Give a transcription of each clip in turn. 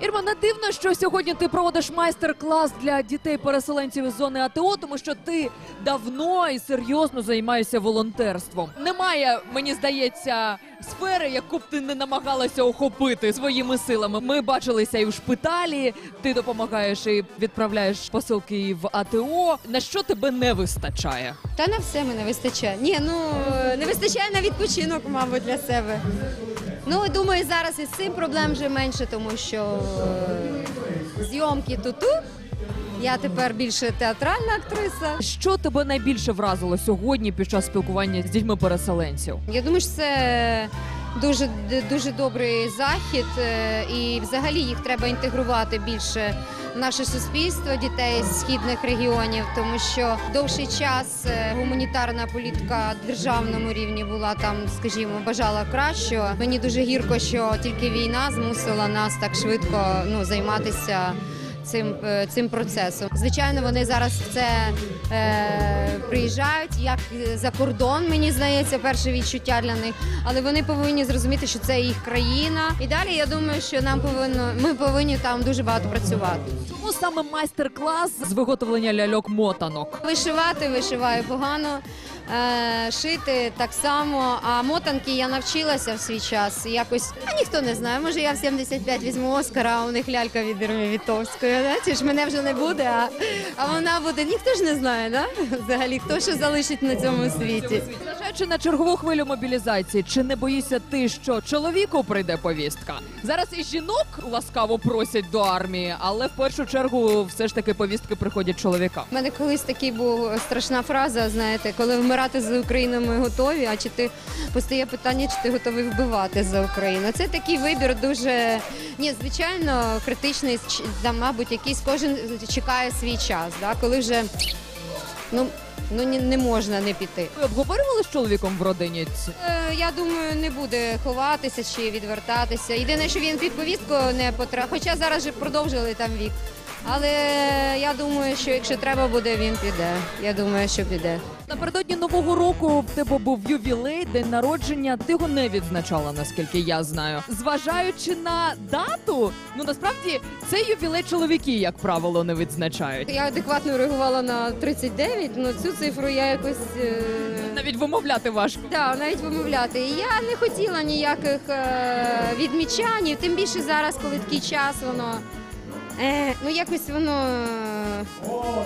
Ірма, не дивно, що сьогодні ти проводиш майстер-клас для дітей-переселенців із зони АТО, тому що ти давно і серйозно займаєшся волонтерством. Немає, мені здається, сфери, яку б ти не намагалася охопити своїми силами. Ми бачилися і в шпиталі. Ти допомагаєш і відправляєш посилки в АТО. На що тебе не вистачає? Та на все мене вистачає. Ні, ну не вистачає на відпочинок, мабуть, для себе. Ну, думаю, зараз із цим проблем вже менше, тому що е, зйомки туту. Я тепер більше театральна актриса. Що тебе найбільше вразило сьогодні під час спілкування з дітьми-переселенців? Я думаю, що це дуже дуже добрий захід, е, і взагалі їх треба інтегрувати більше в наше суспільство дітей з східних регіонів, тому що довший час е, гуманітарна політика державному рівні була там, скажімо, бажала кращого. Мені дуже гірко, що тільки війна змусила нас так швидко ну займатися. Цим, е, цим процесом. Звичайно, вони зараз це е, приїжджають як за кордон, мені здається, перше відчуття для них. Але вони повинні зрозуміти, що це їх країна. І далі я думаю, що нам повинно ми повинні там дуже багато працювати. Чому саме майстер-клас з виготовлення ляльок-мотанок? Вишивати вишиваю погано. Е, шити так само, а мотанки я навчилася в свій час. Якось а ніхто не знає. Може, я в 75 візьму Оскара, а у них лялька від Вітовської. Да? Чи ж мене вже не буде, а, а вона буде. Ніхто ж не знає, да? взагалі хто що залишить на цьому світі. Зважаючи на чергову хвилю мобілізації, чи не боїшся ти, що чоловіку прийде повістка? Зараз і жінок ласкаво просять до армії, але в першу чергу все ж таки повістки приходять чоловікам. У мене колись такий був страшна фраза, знаєте, коли вмирати за Україну ми готові, а чи ти постає питання, чи ти готовий вбивати за Україну. Це такий вибір дуже ні, звичайно, критичний, там, мабуть, якийсь кожен чекає свій час, да, коли вже ну, ну не, не можна не піти. Ви обговорювали з чоловіком в родині? ці- Е, Я думаю, не буде ховатися чи відвертатися. Єдине, що він під повістку не потрапив, хоча зараз же продовжили там вік. Але я думаю, що якщо треба буде, він піде. Я думаю, що піде. Напередодні нового року в тебе був ювілей, день народження. Ти його не відзначала, наскільки я знаю. Зважаючи на дату, ну насправді цей ювілей чоловіки, як правило, не відзначають. Я адекватно реагувала на 39, ну цю цифру я якось. Е... Навіть вимовляти важко. Да, навіть вимовляти. І я не хотіла ніяких е, відмічань, тим більше зараз, коли такий час, воно. Е, ну якось воно. е,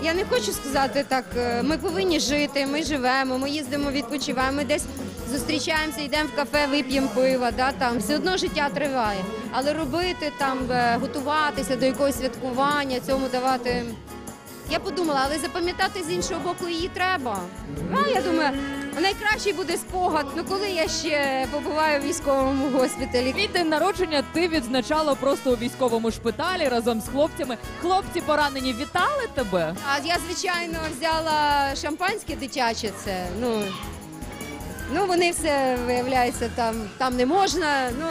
Я не хочу сказати так. е, Ми повинні жити, ми живемо, ми їздимо, відпочиваємо, ми десь зустрічаємося, йдемо в кафе, вип'ємо пива. Да, там все одно життя триває. Але робити там, е, готуватися до якогось святкування, цьому давати. Я подумала, але запам'ятати з іншого боку її треба. А я думаю, найкращий буде спогад. Ну коли я ще побуваю в військовому госпіталі. Твій день народження ти відзначала просто у військовому шпиталі разом з хлопцями. Хлопці поранені вітали тебе. А я звичайно взяла шампанське дитяче. Це ну ну вони все виявляється там, там не можна. Ну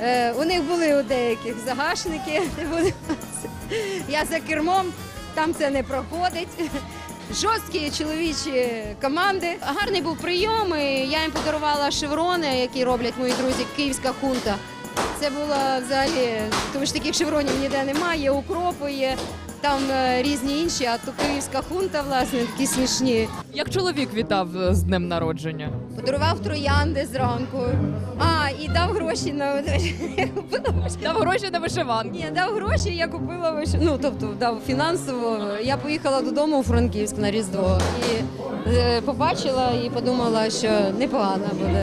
е, у них були у деяких загашники. Я за кермом, там це не проходить. Жорсткі чоловічі команди. Гарний був прийом. і Я їм подарувала шеврони, які роблять мої друзі, київська хунта. Це було взагалі, тому що таких шевронів ніде немає, укропи є, там е, різні інші, а то київська хунта, власне, такі смішні. Як чоловік вітав е, з днем народження? Подарував троянди зранку. А, і дав гроші на Дав гроші на вишиванки. Ні, дав гроші, я купила виш... Ну, тобто дав фінансово. Я поїхала додому у Франківськ на Різдво і е, побачила і подумала, що непогано буде.